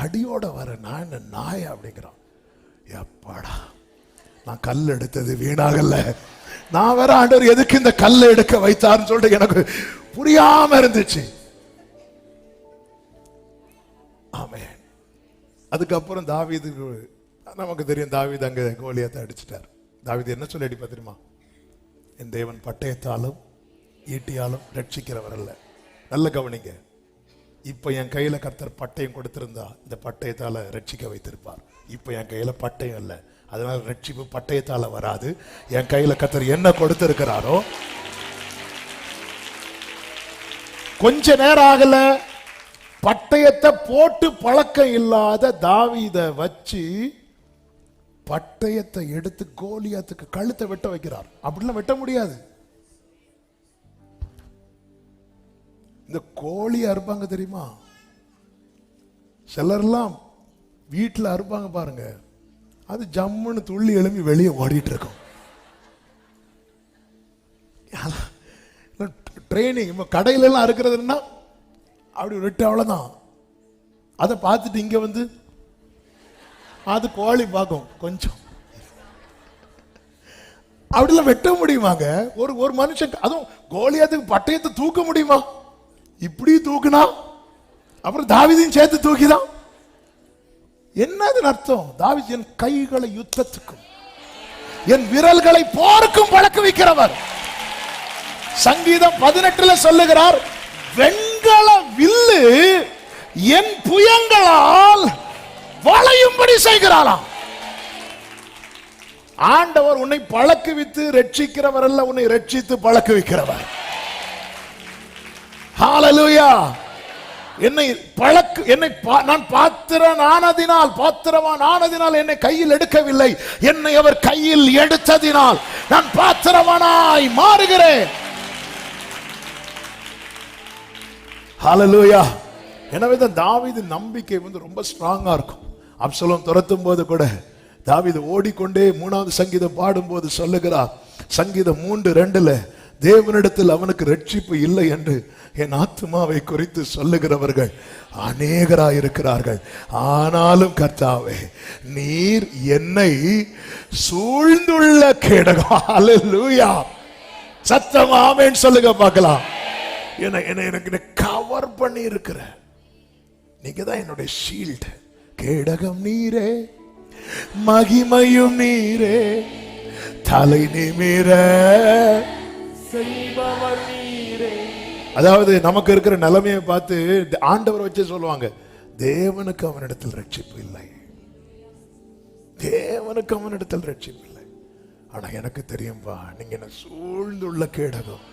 தடியோட வர நான் என்ன நாய் அப்படிங்கிறான். எப்பாடா? நான் கல் எடுத்தது வீணாகல. நான் வேற ஆண்டவர் எதுக்கு இந்த கல்லை எடுக்க வைத்தார்னு சொல்லிட்டு எனக்கு புரியாம இருந்துச்சு. ஆமே அதுக்கப்புறம் தாவிது நமக்கு தெரியும் தாவீது அங்க கோலியத்தை அடிச்சிட்டார். தாவீது என்ன சொல்லி அடிப்பா தெரியுமா? என் தேவன் பட்டயத்தாலும் ஈட்டியாலும் ரட்சிக்கிறவர் அல்ல. நல்ல கவனிங்க. இப்போ என் கையில் கர்த்தர் பட்டயம் கொடுத்திருந்தா இந்த பட்டயத்தால் ரட்சிக்க வைத்திருப்பார். இப்போ என் கையில் பட்டயம் இல்லை. அதனால ரட்சிப்பு பட்டயத்தால் வராது. என் கையில் கர்த்தர் என்ன கொடுத்திருக்கிறாரோ கொஞ்ச நேரம் ஆகல. பட்டயத்தை போட்டு பழக்கம் இல்லாத தாவீத வச்சு பட்டயத்தை எடுத்து கோலியாத்துக்கு கழுத்தை வெட்ட வைக்கிறார். அப்படிலாம் வெட்ட முடியாது. இந்த கோழி அறுப்பாங்க தெரியுமா? சிலர்லாம் வீட்டில் அறுப்பாங்க பாருங்க. அது ஜம்முன்னு துள்ளி எழும்பி வெளியே ஓடிட்டு இருக்கும். ட்ரைனிங் இப்போ கடையில எல்லாம் அறுக்கிறதுன்னா அப்படி விட்டு அவ்வளோதான் அதை பார்த்துட்டு இங்கே வந்து அது கோழி பார்க்கும் கொஞ்சம். அப்படிலாம் வெட்ட முடியுமாங்க? ஒரு ஒரு மனுஷன் அதுவும் கோழியாத்துக்கு பட்டயத்தை தூக்க முடியுமா? இப்படி தூக்குனா? அப்புறம் தாவிதையும் சேர்த்து தூக்கிதான் என்னது அர்த்தம்? தாவித் என் கைகளை யுத்தத்துக்கும் என் விரல்களை போருக்கும் பழக்க வைக்கிறவர். சங்கீதம் பதினெட்டுல சொல்லுகிறார் வெண்கல வில்லு என் புயங்களால் வளையும்படி செய்கிறாராம் ஆண்டவர் உன்னை பழக்குவித்து ரட்சிக்கிறவர் அல்ல உன்னை ரட்சித்து பழக்குவிக்கிறவர் ஹாலலூயா என்னை பழக்கு என்னை பா- நான் பாத்திரன் ஆனதினால் பாத்திரவான் ஆனதினால் என்னை கையில் எடுக்கவில்லை. என்னை அவர் கையில் எடுத்ததினால் நான் பாத்திரவானாய் மாறுகிறேன். ஹலலூயா எனவே தான் தாவிது நம்பிக்கை வந்து ரொம்ப ஸ்ட்ராங்கா இருக்கும். அப்சலம் துரத்தும் போது கூட தாவீது ஓடிக்கொண்டே மூணாவது சங்கீதம் பாடும்போது சொல்லுகிறார். சங்கீதம் மூன்று ரெண்டுல தேவனிடத்தில் அவனுக்கு ரட்சிப்பு இல்லை என்று என் ஆத்மாவை குறித்து சொல்லுகிறவர்கள் அநேகராய் இருக்கிறார்கள் ஆனாலும் கர்த்தாவே நீர் என்னை சூழ்ந்துள்ள கேடகம். அல்லேலூயா சத்தம் சொல்லுங்க பார்க்கலாம். என்ன என்ன எனக்கு கவர் பண்ணி இருக்கிற நீங்க தான் என்னுடைய ஷீல்ட் கேடகம் நீரே மகிமையும் நீரே தலை நிமிர செய்பவர் நீ. அதாவது நமக்கு இருக்கிற நிலைமையை பார்த்து ஆண்டவர் வச்சு சொல்லுவாங்க தேவனுக்கு அவனிடத்தில் ரட்சிப்பு இல்லை. தேவனுக்கு அவனிடத்தில் ரட்சிப்பு இல்லை. ஆனா எனக்கு தெரியும்பா நீங்க என்ன சூழ்ந்துள்ள கேடகம்.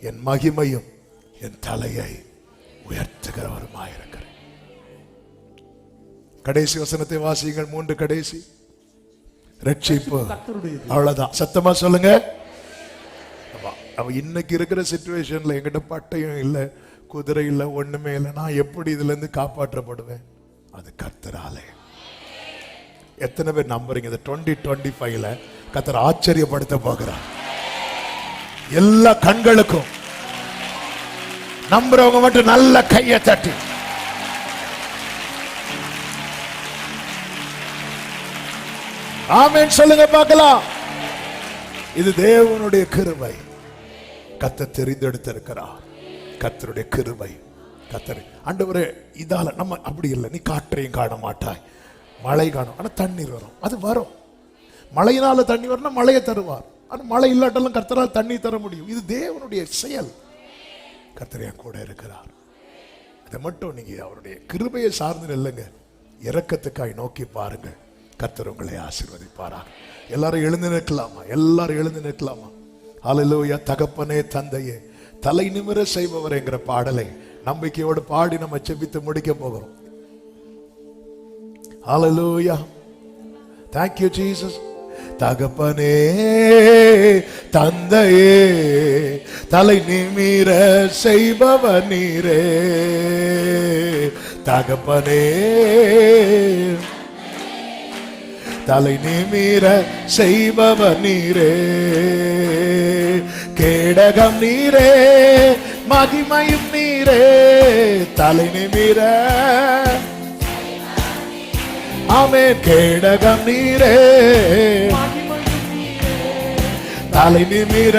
என் மகிமையும் என் தலையை உயர்த்துகிறவருமாயிருக்கிறேன் கடைசி வசனத்தை வாசியுங்கள் மூன்று கடைசி. ரட்சிப்பு அவ்வளவுதான். சத்தமா சொல்லுங்க. அவ இன்னைக்கு இருக்கிற சுச்சுவேஷன்ல என்கிட்ட பட்டயம் இல்லை குதிரை இல்லை ஒண்ணுமே இல்லை. நான் எப்படி இதுல இருந்து காப்பாற்றப்படுவேன்? அது கர்த்தராலே. எத்தனை பேர் நம்புறீங்க? இந்த டுவெண்ட்டி டுவெண்ட்டி ஃபைவ்ல கத்தர் ஆச்சரியப்படுத்த போகிறார். எல்லா கண்களுக்கும். நம்புறவங்க மட்டும் நல்ல கையை தட்டி. ஆமேன் சொல்லுங்க பார்க்கலாம். இது தேவனுடைய கிருபை. கத்த தெரிந்தெடுத்திருக்கிறார். கத்தருடைய கிருபை. கத்தரை. ஆண்டவரே இதால நம்ம அப்படி இல்லை. நீ காற்றையும் காண மாட்டாய் மழை காணும். ஆனால் தண்ணீர் வரும். அது வரும். மழையினால தண்ணி வரணும்னா மழையை தருவார். ஆனால் மழை இல்லாட்டாலும் கர்த்தரால் தண்ணி தர முடியும். இது தேவனுடைய செயல். கர்த்தரையா கூட இருக்கிறார். அதை மட்டும் நீங்கள் அவருடைய கிருபையை சார்ந்து நில்லுங்க. இறக்கத்துக்காய் நோக்கி பாருங்க. கர்த்தர் உங்களை ஆசீர்வதிப்பாராக. எல்லாரும் எழுந்து நிற்கலாமா? எல்லாரும் எழுந்து நிற்கலாமா? அலலோயா தகப்பனே தந்தையே தலை நிமிர செய்பவர் என்கிற பாடலை நம்பிக்கையோடு பாடி நம்ம செபித்து முடிக்க போகிறோம். அலலோயா தேங்க்யூ ஜீசஸ் தகப்பனே தந்தையே தலை நிமிர செய்பவ நீரே. தகப்பனே தலை நிமிர செய்பவ நீரே. கேடகம் நீரே மகிமையும் நீரே தலை நிமிர ஆமென். கேடகம் நீரே தலை நிமிர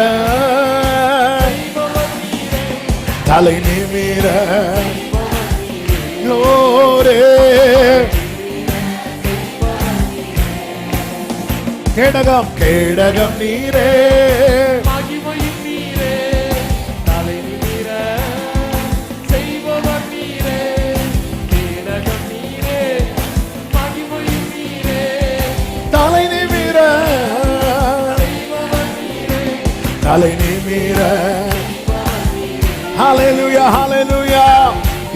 தலை நிமிர glory. கேடகம் கேடகம் நீரே. தலை நிமிர ஹalleluya ஹalleluya.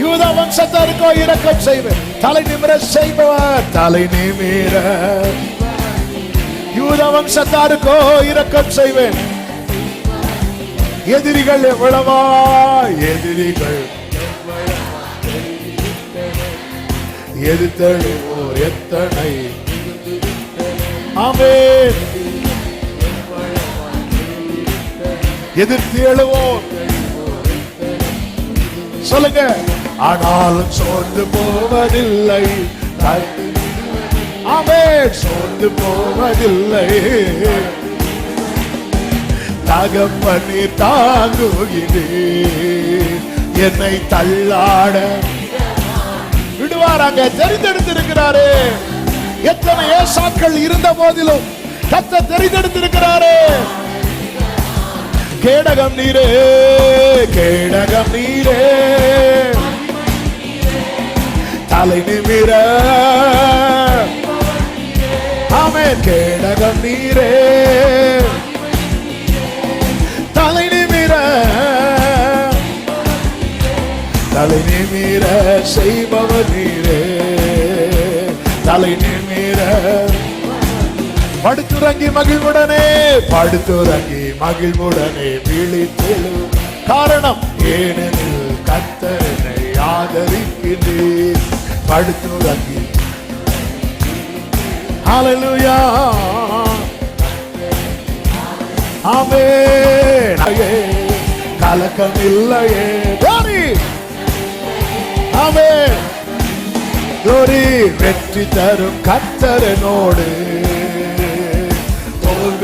யூத வம்சத்தாருக்கோ இரக்கம் செய்வேன். தலை நிமிர செய்பவர் தலை நிமிர யூத வம்சத்தாருக்கோ இரக்கம் செய்வேன். எதிரிகள் எவ்வளவா எதிரிகள் எதிர்த்தழுவோர் எத்தனை? ஆமென். எதிர்த்து எழுவோம். சொல்லுங்க. ஆனாலும் சோர்ந்து போவதில்லை. ஆமே சோர்ந்து போவதில்லை. தகப்பனி தாங்குகிறே என்னை தள்ளாட. விடுவாராங்க தெரிந்தெடுத்திருக்கிறாரே. எத்தனை ஏசாக்கள் இருந்த போதிலும் கத்த தெரிந்தெடுத்திருக்கிறாரே. கேடகம் நீரே கேடகம் நீரே. தலை நிமிர. ஆமே கேடகம் நீரே. தலை நிமிர. தலை நிமிர செய்பவர் நீரே. தலை நிமிர படுத்துறங்கி மகிழ்வுடனே படுத்துறங்கி மகிழ்வுடனே விழித்தெழு. காரணம் ஏனெனில் கத்தனை ஆதரிக்கிறேன் படுத்துறங்கி. அலலுயா ஆமென். கலக்கம் இல்லையே கோரி ஆமென். கோரி வெற்றி தரும் கத்தரனோடு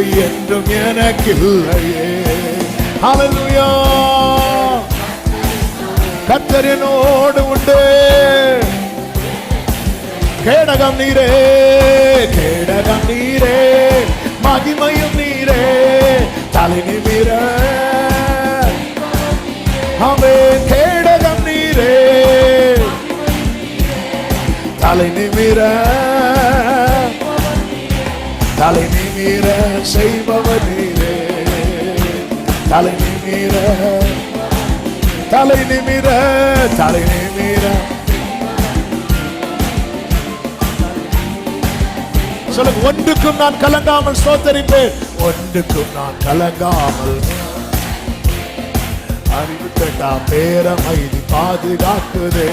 தோல்வி என்றும் எனக்கில்லையே ஹalleluya கத்தரினோடு உண்டு. கேடகம் நீரே கேடகம் நீரே மகிமையும் நீரே தலை நிமிர அவே கேடகம் நீரே தலை நிமிர நீர நிமிர செய்பவர் நீரே தலை நிமிர தலை நிமிர தலை நிமிர. சொல்லுங்க ஒன்றுக்கும் நான் கலங்காமல் சோத்தரிப்பேன் ஒன்றுக்கும் நான் கலங்காமல். அறிவு கேட்டா பேரமைதி பாதுகாக்குதே.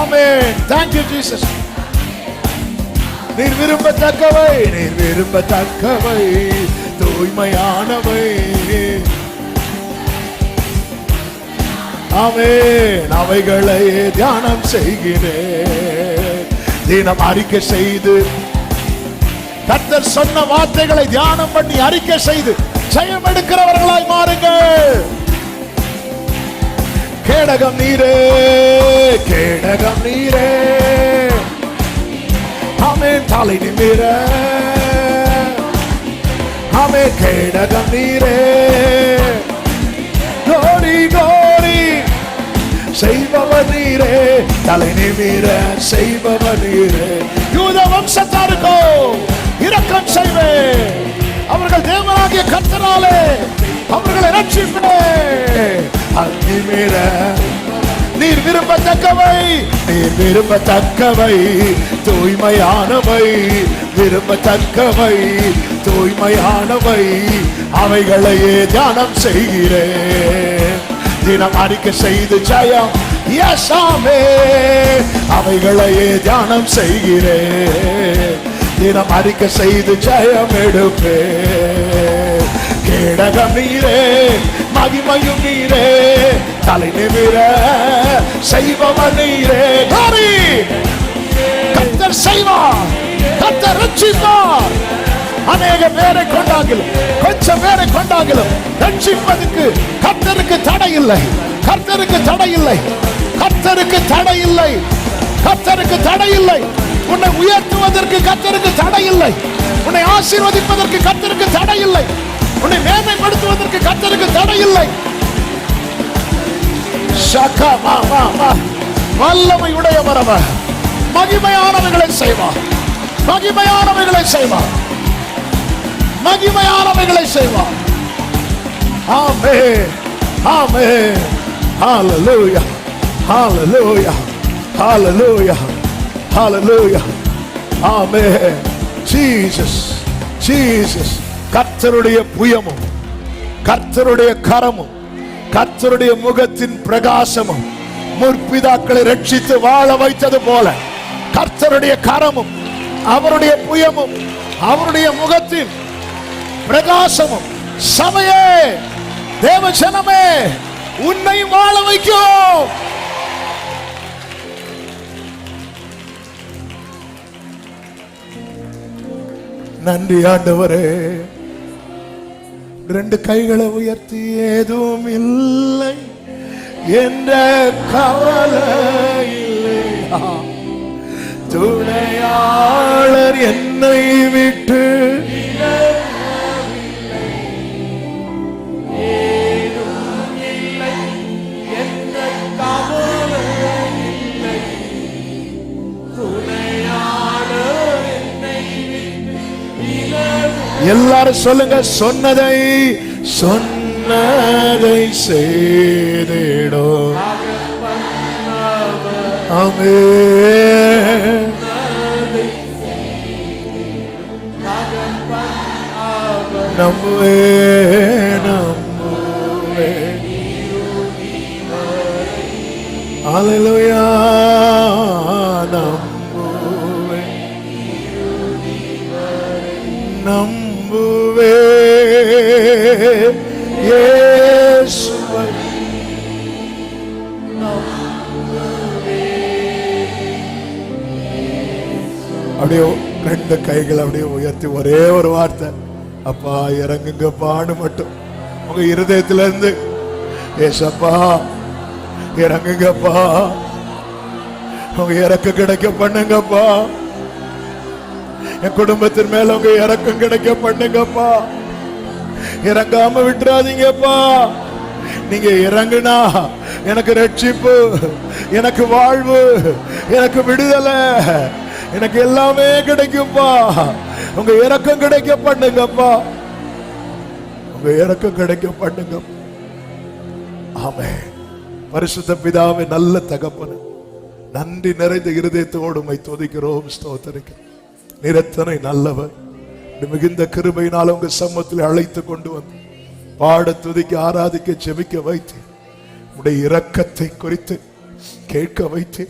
ஆமென் தேங்க்யூ ஜீசஸ் நீர் விரும்பத்தக்கவை நீர் விரும்பத்தக்கவை தூய்மையானவை. அவன் அவைகளை தியானம் செய்கிறேன். தினம் அறிக்கை செய்து கத்தர் சொன்ன வார்த்தைகளை தியானம் பண்ணி அறிக்கை செய்து ஜெயம் எடுக்கிறவர்களாய் மாறுங்கள். கேடகம் நீரே கேடகம் நீரே. ஆமென் தலை நிமிர. ஆமென் கேடகம் நீரே. கோரி கோரி செய்பவர் நீரே. தலை நிமிர செய்பவர் நீரே. யூத வம்சத்தாருக்கோ இரக்கம் செய்வேன் அவர்கள் தேவனாகிய கர்த்தராலே அவர்களை ரட்சிப்பேன். அந்நிமிர நீர் விரும்பத்தக்கவை நீர் விரும்பத்தக்கவை தூய்மையானவை விரும்பத்தக்கவை தூய்மையானவை அவைகளையே தியானம் செய்கிறேன். தினம் அறிக்கை செய்து ஜயம் யசாமே அவைகளையே தியானம் செய்கிறேன். தினம் அறிக்கை செய்து ஜயம் எடுப்பே கேடகம் நீரே மகிமையும் நீரே. தலை நிமிர செய்பவர் நீரே. காரி! கத்தர் செய்வார். கத்தர் ரட்சிப்பார். அநேக பேரை கொண்டாங்கிலும் கொஞ்சம் பேரை கொண்டாங்கிலும் ரட்சிப்பதற்கு கத்தருக்கு தடை இல்லை கர்த்தருக்கு தடை இல்லை கர்த்தருக்கு தடை இல்லை கர்த்தருக்கு தடை இல்லை உன்னை உயர்த்துவதற்கு கர்த்தருக்கு தடை இல்லை உன்னை ஆசீர்வதிப்பதற்கு கர்த்தருக்கு தடை இல்லை உன்னை மேன்மைப்படுத்துவதற்கு கத்தருக்கு தடை இல்லை வல்லமை உடையவர் அவர் மகிமையானவைகளை செய்வார் மகிமையானவைகளை செய்வார் மகிமையானவைகளை செய்வார் ஆமே ஆமே. ஹalleluya ஹalleluya ஹalleluya ஹalleluya. ஆமே. ஜீசஸ் ஜீசஸ் கர்த்தருடைய புயமும் கர்த்தருடைய கரமும் கர்த்தருடைய முகத்தின் பிரகாசமும் முற்பிதாக்களை ரட்சித்து வாழ வைத்தது போல கர்த்தருடைய கரமும் அவருடைய புயமும் அவருடைய முகத்தின் பிரகாசமும். சபையே தேவ ஜனமே உன்னை வாழ வைக்கும் நன்றி ஆண்டவரே. ரெண்டு கைகளை உயர்த்தி ஏதும் இல்லை என்ற கவலை இல்லை ஆ. எல்லாரும் சொல்லுங்க சொன்னதை சொன்னதை செய்திடும் ஆமே. நம்புவே நம்புவே. Hallelujah, நம்புவே அப்படியே ரெண்டு கைகள் அப்படியே உயர்த்தி ஒரே ஒரு வார்த்தை. அப்பா இறங்குங்கப்பான்னு மட்டும். உங்க இருதயத்துல இருந்து ஏசப்பா இறங்குங்கப்பா. உங்க இறக்க கிடைக்க பண்ணுங்கப்பா. என் குடும்பத்தின் மேல உங்க இறக்கம் கிடைக்க பண்ணுங்கப்பா. இறங்காம விட்டுறாதீங்கப்பா. நீங்க இறங்குனா எனக்கு ரட்சிப்பு எனக்கு வாழ்வு எனக்கு விடுதலை. எனக்கு எல்லாமே கிடைக்கும்பா. உங்க இறக்கம் கிடைக்க பண்ணுங்கப்பா. உங்க இறக்கம் கிடைக்க பண்ணுங்க. ஆமே பரிசுத்த பிதாவே நல்ல தகப்பன. நன்றி நிறைந்த இருதயத்தோடு உம்மை துதிக்கிறோம் ஸ்தோத்தரிக்கிறோம் நிறத்தனை நல்லவர். மிகுந்த கிருபையினால் உங்க சமூகத்தில் அழைத்து கொண்டு வந்து பாட துதிக்க ஆராதிக்க ஜெபிக்க வைத்து உடைய இரக்கத்தை குறித்து கேட்க வைத்து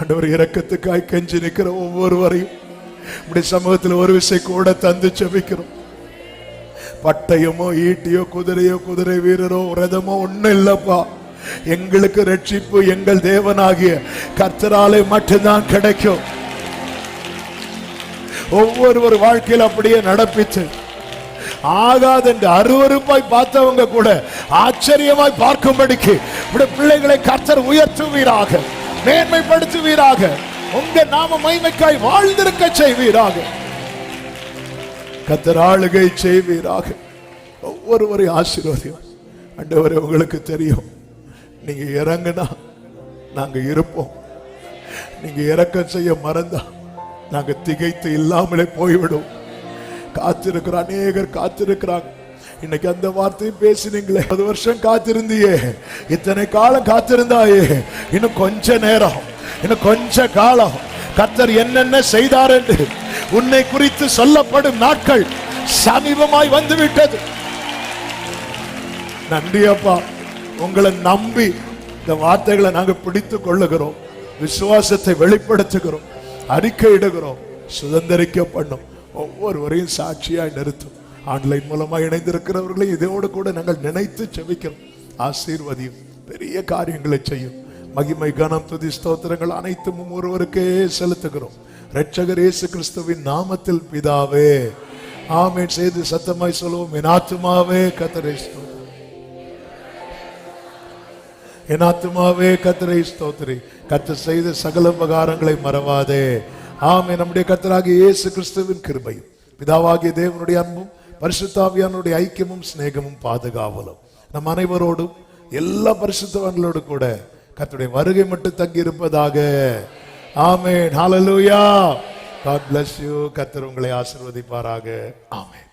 ஆண்டவர் இரக்கத்துக்காய் கெஞ்சி நிற்கிற ஒவ்வொருவரையும் இப்படி சமூகத்தில் ஒரு விசை கூட தந்து செபிக்கிறோம் பட்டயமோ ஈட்டியோ குதிரையோ குதிரை வீரரோ ரதமோ ஒண்ணும் இல்லப்பா. எங்களுக்கு ரட்சிப்பு எங்கள் தேவனாகிய கர்த்தராலே மட்டும்தான் கிடைக்கும். ஒவ்வொருவர் வாழ்க்கையில் அப்படியே நடப்பிச்சு ஆகாது என்று அருவருப்பாய் பார்த்தவங்க கூட ஆச்சரியமாய் பார்க்கும்படிக்கு இப்படி பிள்ளைகளை கர்த்தர் உயர்த்துவீராக. மேன்மைப்படுத்துவீராக. உங்க நாம மைமைக்காய் வாழ்ந்திருக்க செய்வீராக. கத்தர் ஆளுகை செய்வீராக. ஒவ்வொருவரையும் ஆசீர்வதியும். அண்டவரை உங்களுக்கு தெரியும். நீங்க இறங்குனா நாங்க இருப்போம். நீங்க இறக்கம் செய்ய மறந்தா நாங்க திகைத்து இல்லாமலே போய்விடும். காத்திருக்கிற அநேகர் காத்திருக்கிறாங்க. இன்னைக்கு அந்த வார்த்தையும் பேசினீங்களே பத்து வருஷம் காத்திருந்தியே. இத்தனை காலம் காத்திருந்தாயே. இன்னும் கொஞ்ச நேரம் இன்னும் கொஞ்ச காலம். கத்தர் என்னென்ன செய்தார் என்று உன்னை குறித்து சொல்லப்படும் நாட்கள் சமீபமாய் வந்து விட்டது நன்றி அப்பா. உங்களை நம்பி இந்த வார்த்தைகளை நாங்க பிடித்து கொள்ளுகிறோம். விசுவாசத்தை வெளிப்படுத்துகிறோம். அறிக்கையிடுகிறோம். சுதந்திரிக்க பண்ணும் ஒவ்வொருவரையும் சாட்சியாய் நிறுத்தும். ஆன்லைன் மூலமா இணைந்திருக்கிறவர்களை இதோடு கூட நாங்கள் நினைத்து செவிக்கும் ஆசீர்வதியும் பெரிய காரியங்களை செய்யும். மகிமை கனம் துதி ஸ்தோத்திரங்கள் அனைத்தும் ஒருவருக்கே செலுத்துகிறோம். ரட்சகர் இயேசு கிறிஸ்துவின் நாமத்தில் பிதாவே ஆமென். செய்து சத்தமாய் சொல்லுவோம் என் ஆத்துமாவே கத்தரை என் ஆத்துமாவே கத்தரை ஸ்தோத்திரி. கத்த செய்த சகல உபகாரங்களை மறவாதே. ஆமே நம்முடைய கத்தராகிய இயேசு கிறிஸ்துவின் கிருபையும் பிதாவாகிய தேவனுடைய அன்பும் பரிசுத்தாவியானுடைய ஐக்கியமும் சிநேகமும் பாதுகாவலும். நம் அனைவரோடும் எல்லா பரிசுத்தவான்களோடு கூட கத்துடைய வருகை மட்டும் தங்கி இருப்பதாக ஆமேன். ஹalleluya God bless you. கர்த்தர் உங்களை ஆசீர்வதிப்பாராக. ஆமேன்.